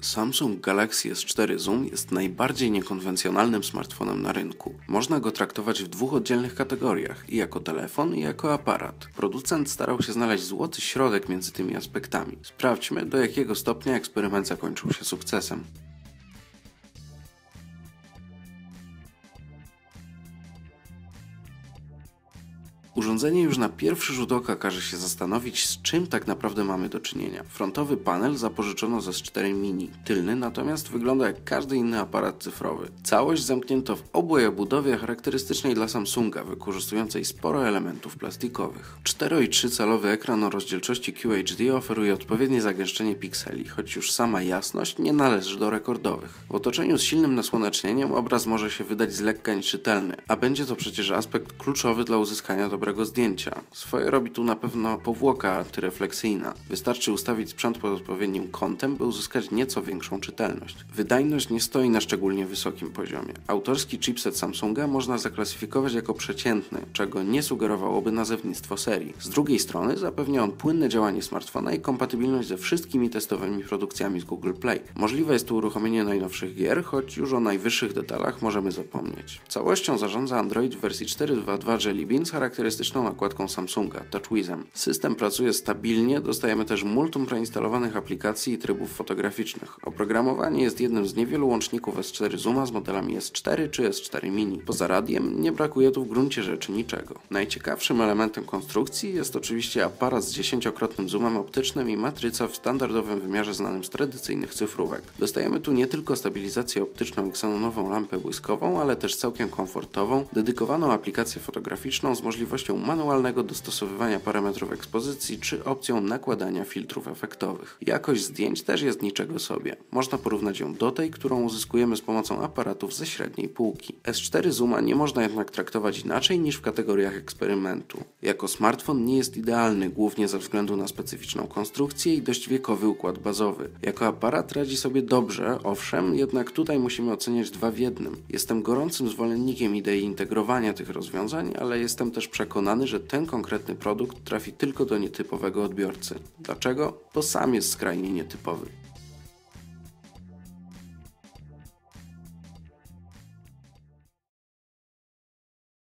Samsung Galaxy S4 Zoom jest najbardziej niekonwencjonalnym smartfonem na rynku. Można go traktować w dwóch oddzielnych kategoriach, i jako telefon, i jako aparat. Producent starał się znaleźć złoty środek między tymi aspektami. Sprawdźmy, do jakiego stopnia eksperyment zakończył się sukcesem. Urządzenie już na pierwszy rzut oka każe się zastanowić, z czym tak naprawdę mamy do czynienia. Frontowy panel zapożyczono ze S4 Mini, tylny natomiast wygląda jak każdy inny aparat cyfrowy. Całość zamknięto w obłej obudowie charakterystycznej dla Samsunga, wykorzystującej sporo elementów plastikowych. 4,3 calowy ekran o rozdzielczości QHD oferuje odpowiednie zagęszczenie pikseli, choć już sama jasność nie należy do rekordowych. W otoczeniu z silnym nasłonecznieniem obraz może się wydać z lekka nieczytelny, a będzie to przecież aspekt kluczowy dla uzyskania dobrego dobrego zdjęcia. Swoje robi tu na pewno powłoka antyrefleksyjna. Wystarczy ustawić sprzęt pod odpowiednim kątem, by uzyskać nieco większą czytelność. Wydajność nie stoi na szczególnie wysokim poziomie. Autorski chipset Samsunga można zaklasyfikować jako przeciętny, czego nie sugerowałoby nazewnictwo serii. Z drugiej strony zapewnia on płynne działanie smartfona i kompatybilność ze wszystkimi testowymi produkcjami z Google Play. Możliwe jest tu uruchomienie najnowszych gier, choć już o najwyższych detalach możemy zapomnieć. Całością zarządza Android w wersji 4.2.2 Jelly Bean z charakterystycznym charakterystyczną nakładką Samsunga, TouchWizem. System pracuje stabilnie, dostajemy też multum preinstalowanych aplikacji i trybów fotograficznych. Oprogramowanie jest jednym z niewielu łączników S4 Zooma z modelami S4 czy S4 Mini. Poza radiem nie brakuje tu w gruncie rzeczy niczego. Najciekawszym elementem konstrukcji jest oczywiście aparat z dziesięciokrotnym zoomem optycznym i matryca w standardowym wymiarze znanym z tradycyjnych cyfrówek. Dostajemy tu nie tylko stabilizację optyczną i ksenonową lampę błyskową, ale też całkiem komfortową, dedykowaną aplikację fotograficzną z możliwością możliwością manualnego dostosowywania parametrów ekspozycji czy opcją nakładania filtrów efektowych. Jakość zdjęć też jest niczego sobie. Można porównać ją do tej, którą uzyskujemy z pomocą aparatów ze średniej półki. S4 Zooma nie można jednak traktować inaczej niż w kategoriach eksperymentu. Jako smartfon nie jest idealny, głównie ze względu na specyficzną konstrukcję i dość wiekowy układ bazowy. Jako aparat radzi sobie dobrze, owszem, jednak tutaj musimy oceniać dwa w jednym. Jestem gorącym zwolennikiem idei integrowania tych rozwiązań, ale jestem też przekonany, przekonany, że ten konkretny produkt trafi tylko do nietypowego odbiorcy. Dlaczego? Bo sam jest skrajnie nietypowy.